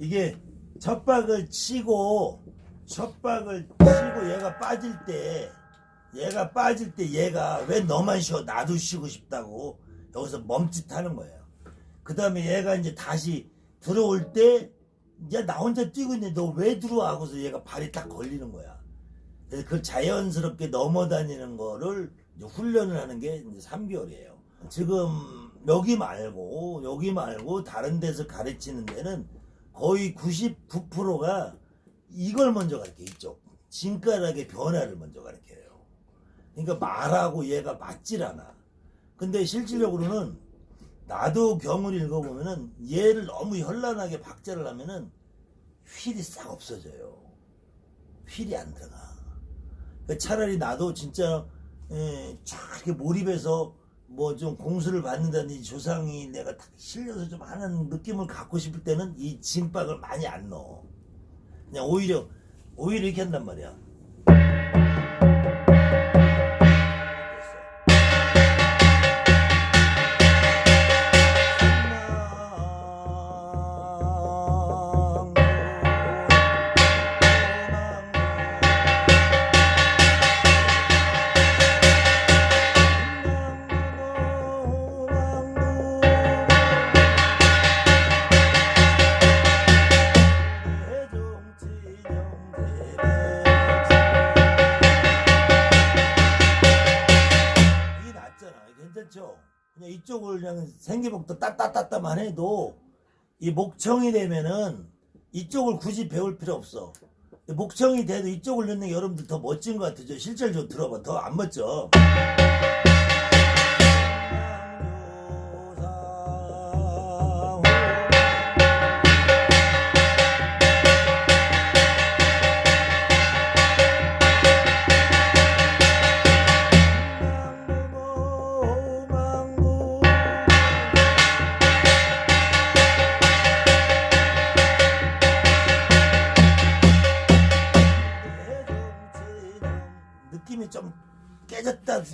이게 첫박을 치고 첫박을 치고 얘가 빠질 때 얘가 빠질 때 얘가 왜 너만 쉬어 나도 쉬고 싶다고 여기서 멈칫하는 거예요. 그 다음에 얘가 이제 다시 들어올 때 이제 나 혼자 뛰고 있는데 너 왜 들어와 하고서 얘가 발이 딱 걸리는 거야. 그래서 그걸 자연스럽게 넘어다니는 거를 훈련을 하는 게 이제 3개월이에요. 지금 여기 말고 여기 말고 다른 데서 가르치는 데는 거의 99%가 이걸 먼저 가르쳐 이쪽 진가락의 변화를 먼저 가르쳐요. 그러니까 말하고 얘가 맞질 않아. 근데 실질적으로는 나도 경을 읽어보면은 얘를 너무 현란하게 박자를 하면은 휠이 싹 없어져요. 휠이 안 들어가. 그러니까 차라리 나도 진짜 에, 쫙 이렇게 몰입해서 뭐 좀 공수를 받는다든지 조상이 내가 딱 실려서 좀 하는 느낌을 갖고 싶을 때는 이 진박을 많이 안 넣어. 그냥 오히려 오히려 이렇게 한단 말이야. 이쪽을 그냥 생기복도 따따따따만 해도 이 목청이 되면은 이쪽을 굳이 배울 필요 없어. 목청이 돼도 이쪽을 넣는 게 여러분들 더 멋진 것 같아요. 실제로 좀 들어봐. 더 안 멋져.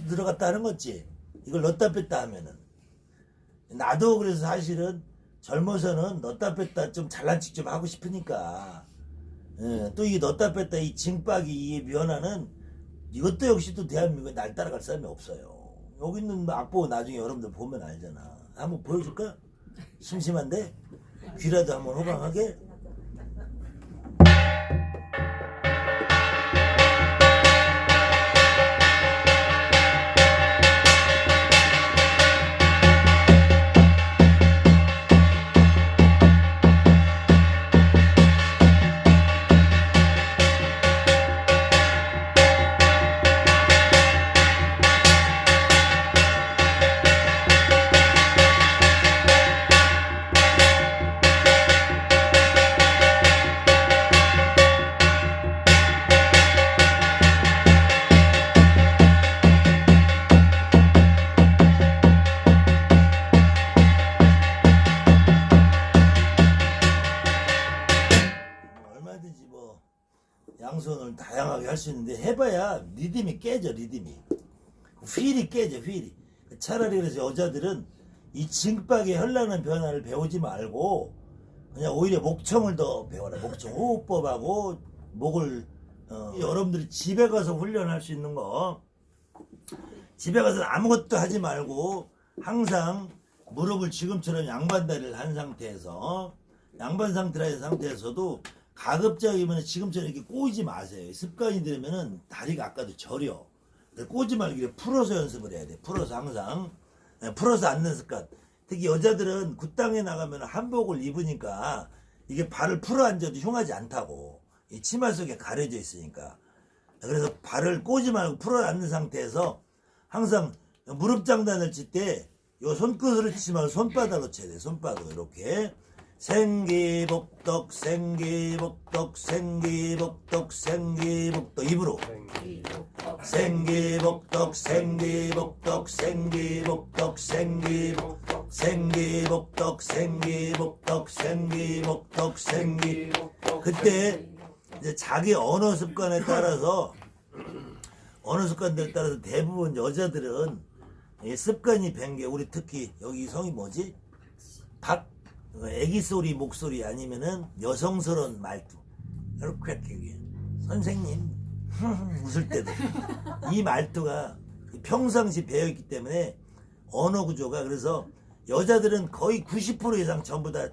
들어갔다 하는 거지. 이걸 넣었다 뺐다 하면은. 나도 그래서 사실은 젊어서는 넣었다 뺐다 좀 잘난 척 좀 하고 싶으니까. 예, 또 이게 넣었다 뺐다 이 징박이 이 변화는 이것도 역시 또 대한민국에 날 따라갈 사람이 없어요. 여기 있는 악보 나중에 여러분들 보면 알잖아. 한번 보여줄까? 심심한데? 귀라도 한번 호강하게? 수 있는데 해봐야 리듬이 깨져 리듬이. 휠이 깨져 휠이. 차라리 그래서 여자들은 이 징박의 현란한 변화를 배우지 말고 그냥 오히려 목청을 더 배워라. 목청 호흡법하고 목을 어, 여러분들이 집에 가서 훈련할 수 있는 거. 집에 가서 아무것도 하지 말고 항상 무릎을 지금처럼 양반 다리를 한 상태에서 양반 상태라 상태에서도 가급적이면 지금처럼 이렇게 꼬이지 마세요. 습관이 들면은 다리가 아까도 저려. 꼬지 말고 풀어서 연습을 해야 돼. 풀어서 항상 네, 풀어서 앉는 습관. 특히 여자들은 굿땅에 나가면 한복을 입으니까 이게 발을 풀어 앉아도 흉하지 않다고. 이 치마 속에 가려져 있으니까. 그래서 발을 꼬지 말고 풀어 앉는 상태에서 항상 무릎 장단을 칠 때 요 손끝으로 치지 말고 손바닥으로 쳐야 돼. 손바닥 이렇게. 생기복덕 생기복덕 생기복덕 생기복덕. 입으로. 생기복덕. 생기복덕 생기복덕 생기복덕 생기복덕 생기복덕 생기복덕 생기 그때 이제 자기 언어 습관에 따라서 언어 습관들에 따라서 대부분 여자들은 이 습관이 밴게 우리 특히 여기 성이 뭐지? 박 애기 소리 목소리 아니면은 여성스러운 말투 이렇게 되게 선생님 웃을 때도 이 말투가 평상시 배어있기 때문에 언어 구조가 그래서 여자들은 거의 90% 이상 전부 다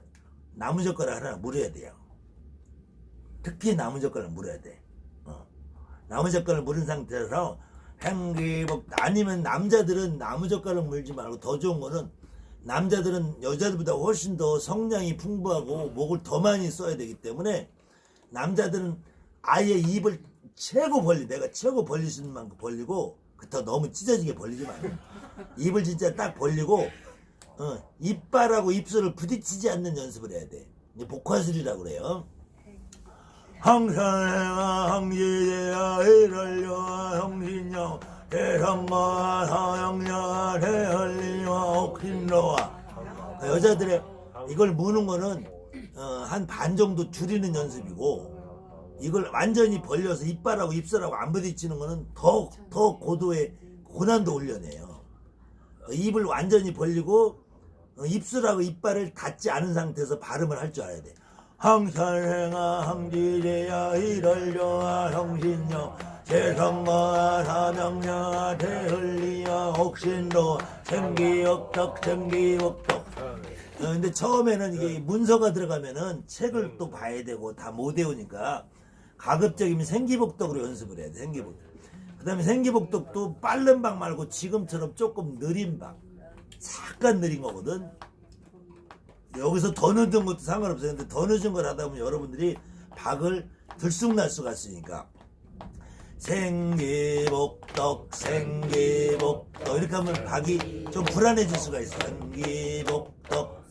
나무젓가락 하나 물어야 돼요. 특히 나무젓가락 물어야 돼. 어. 나무젓가락 물은 상태에서 행기복 아니면 남자들은 나무젓가락 물지 말고 더 좋은 거는 남자들은 여자들보다 훨씬 더 성량이 풍부하고 목을 더 많이 써야 되기 때문에 남자들은 아예 입을 최고 벌리 내가 최고 벌릴 수 있는 만큼 벌리고 그더 너무 찢어지게 벌리지 말고 입을 진짜 딱 벌리고 어, 이빨하고 입술을 부딪히지 않는 연습을 해야 돼. 복화술이라고 그래요. 항산해가 항지대야 이럴려와 형신여 대성과 사형녀가 대헐리와 옥신로와 그 여자들의 이걸 무는 거는 어, 한반 정도 줄이는 연습이고 이걸 완전히 벌려서 이빨하고 입술하고 안 부딪히는 거는 더, 더 고도의 고난도 훈련이에요. 어, 입을 완전히 벌리고 어, 입술하고 이빨을 닿지 않은 상태에서 발음을 할 줄 알아야 돼. 항산행아 항지대야 이럴려아 형신여 세성거아 사명령아 대흘리야 옥신도 생기옥덕 생기옥덕 어, 근데 처음에는 이게 문서가 들어가면은 책을 또 봐야 되고 다 못 외우니까 가급적이면 생기복덕으로 연습을 해야 돼 생기복덕 그 다음에 생기복덕도 빠른 방 말고 지금처럼 조금 느린 방. 잠깐 느린 거거든 여기서 더 늦은 것도 상관없어요. 근데 더 늦은 걸 하다 보면 여러분들이 박을 들쑥날쑥 하시니까. 생기복덕 생기복덕 이렇게 하면 박이 좀 불안해질 수가 있어. 생기복덕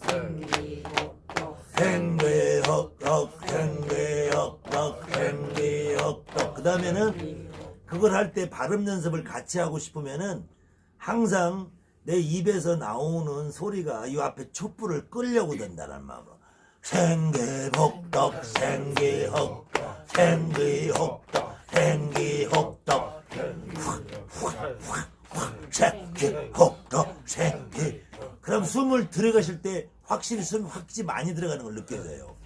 생기복덕 생기복덕 생기복덕 그 다음에는 그걸 할 때 발음 연습을 같이 하고 싶으면은 항상 내 입에서 나오는 소리가 이 앞에 촛불을 끌려고 된다는 마음으로 생기복덕 생기혹덕 생기혹덕 생기혹덕 확확확 생기혹덕 생기 그럼 숨을 들어가실 때 확실히 숨이 확실히 많이 들어가는 걸 느껴져요.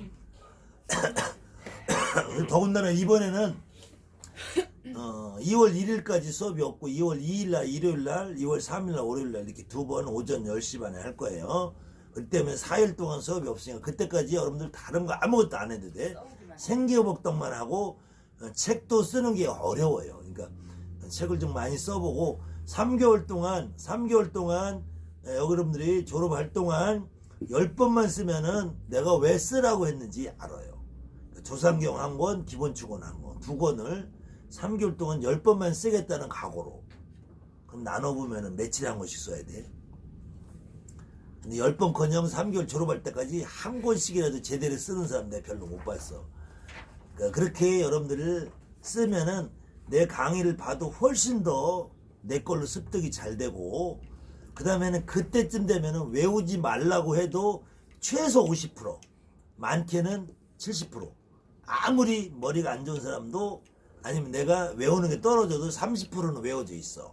더군다나 이번에는 어, 2월 1일까지 수업이 없고 2월 2일날 일요일날 2월 3일날 월요일날 이렇게 두 번 오전 10시 반에 할 거예요. 그때면 4일 동안 수업이 없으니까 그때까지 여러분들 다른 거 아무것도 안 해도 돼. 생기호복덕만 하고 어, 책도 쓰는 게 어려워요. 그러니까 책을 좀 많이 써보고 3개월 동안 3개월 동안 에, 여러분들이 졸업할 동안 10번만 쓰면은 내가 왜 쓰라고 했는지 알아요. 조상경 한 권, 기본축원 한 권, 두 권을 3개월 동안 10번만 쓰겠다는 각오로. 그럼 나눠보면 며칠에 한 권씩 써야 돼. 근데 10번 커녕 3개월 졸업할 때까지 한 권씩이라도 제대로 쓰는 사람 내가 별로 못 봤어. 그러니까 그렇게 여러분들을 쓰면은 내 강의를 봐도 훨씬 더 내 걸로 습득이 잘 되고, 그 다음에는 그때쯤 되면은 외우지 말라고 해도 최소 50%, 많게는 70%. 아무리 머리가 안 좋은 사람도 아니면 내가 외우는 게 떨어져도 30%는 외워져 있어.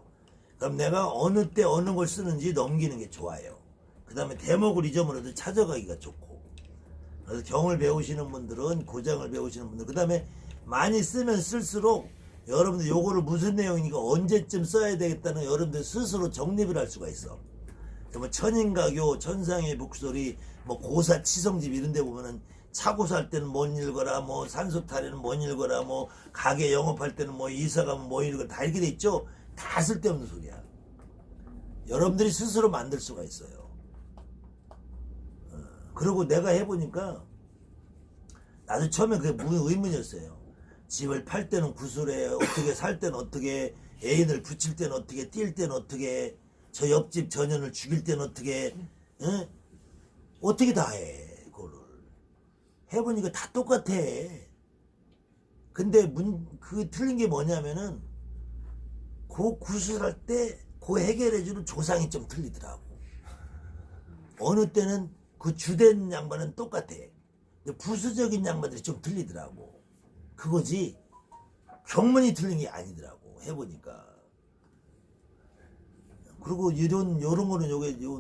그럼 내가 어느 때 어느 걸 쓰는지 넘기는 게 좋아요. 그 다음에 대목을 잊어버려도 찾아가기가 좋고. 그래서 경을 배우시는 분들은 고장을 배우시는 분들, 그 다음에 많이 쓰면 쓸수록 여러분들 요거를 무슨 내용이니까 언제쯤 써야 되겠다는 여러분들 스스로 정립을 할 수가 있어. 뭐 천인가교, 천상의 북소리, 뭐 고사 치성집 이런 데 보면은 차고 살 때는 못 읽어라, 뭐 산소 탈에는 못 읽어라, 뭐 가게 영업할 때는 뭐 이사 가면 못 읽어라 다 이렇게 돼 있죠? 다 쓸데없는 소리야. 여러분들이 스스로 만들 수가 있어요. 어, 그리고 내가 해보니까 나도 처음에 그게 무- 의문이었어요. 집을 팔 때는 구슬에 어떻게 살 때는 어떻게 애인을 붙일 때는 어떻게 뛸 때는 어떻게 저 옆집 전현을 죽일 때는 어떻게 응? 어떻게 다 해 해보니까 다 똑같아. 근데 문 그 틀린 게 뭐냐면은 그 구슬할 때 그 해결해주는 조상이 좀 틀리더라고. 어느 때는 그 주된 양반은 똑같아. 근데 부수적인 양반들이 좀 틀리더라고. 그거지. 경문이 틀린 게 아니더라고 해보니까. 그리고 이런 요런 거는 요게 요